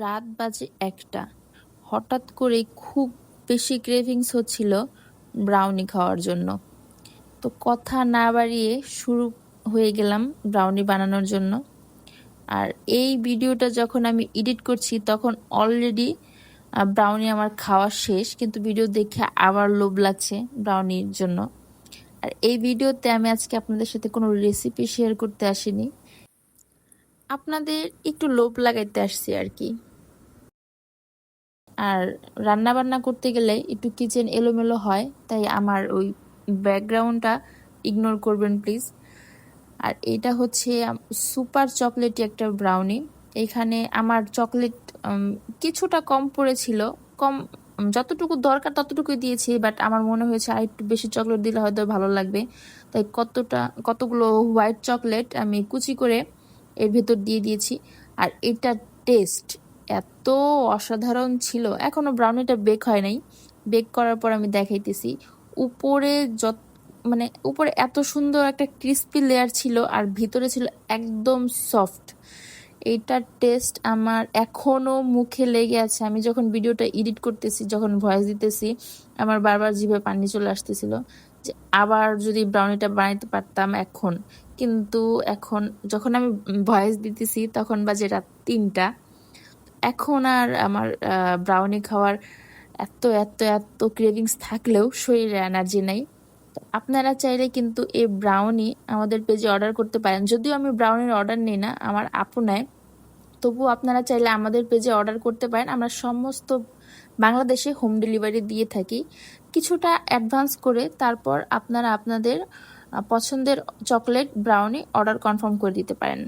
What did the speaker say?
রাত বাজে একটা। হঠাৎ করে খুব বেশি ক্রেভিংস হচ্ছিল ব্রাউনি খাওয়ার জন্য। তো কথা না বাড়িয়ে শুরু হয়ে গেলাম ব্রাউনি বানানোর জন্য। আর এই ভিডিওটা যখন আমি এডিট করছি, তখন অলরেডি ব্রাউনি আমার খাওয়া শেষ। কিন্তু ভিডিও দেখে আবার লোভ লাগছে ব্রাউনির জন্য। আর এই ভিডিওতে আমি আজকে আপনাদের সাথে কোনো রেসিপি শেয়ার করতে আসিনি। আপনাদের একটু লোভ লাগাইতে আসছি আর কি। আর রান্না বান্না করতে গেলে একটু কিচেন এলোমেলো হয়, তাই আমার ওই ব্যাকগ্রাউন্ডটা ইগনোর করবেন প্লিজ আর এটা হচ্ছে সুপার চকলেটি একটা ব্রাউনি এখানে আমার চকলেট কিছুটা কম পড়েছিল, কম যতটুকু দরকার ততটুকুই দিয়েছি বাট আমার মনে হয়েছে আর একটু বেশি চকলেট দিলে হয়তো ভালো লাগবে। তাই কতটা, কতগুলো হোয়াইট চকলেট আমি কুচি করে এর ভেতর দিয়ে দিয়েছি। আর এটা টেস্ট এত অসাধারণ ছিল। এখনও ব্রাউনিটা বেক হয় নাই। বেক করার পর আমি দেখাইতেছি। উপরে যত মানে উপরে এত সুন্দর একটা ক্রিস্পি লেয়ার ছিল আর ভিতরে ছিল একদম সফট এইটার টেস্ট আমার এখনও মুখে লেগে আছে। আমি যখন ভিডিওটা এডিট করতেছি, যখন ভয়েস দিতেছি, আমার বারবার জিভে পানি চলে আসতেছিল। আবার যদি ব্রাউনিটা বানাইতে পারতাম এখন। কিন্তু এখন যখন আমি ভয়েস দিতেছি, তখন বাজে রাত তিনটা। এখন আর আমার ব্রাউনি খাওয়ার এত এত এত ক্রেভিংস থাকলেও শরীরে এনার্জি নেই। আপনারা চাইলে কিন্তু এই ব্রাউনি আমাদের পেজে অর্ডার করতে পারেন। যদিও আমি ব্রাউনির অর্ডার নিই না, আমার আপু নেয়। তবুও আপনারা চাইলে আমাদের পেজে অর্ডার করতে পারেন। আমরা সমস্ত বাংলাদেশে হোম ডেলিভারি দিয়ে থাকি। কিছুটা অ্যাডভান্স করে তারপর আপনারা আপনাদের পছন্দের চকলেট ব্রাউনি অর্ডার কনফার্ম করে দিতে পারেন।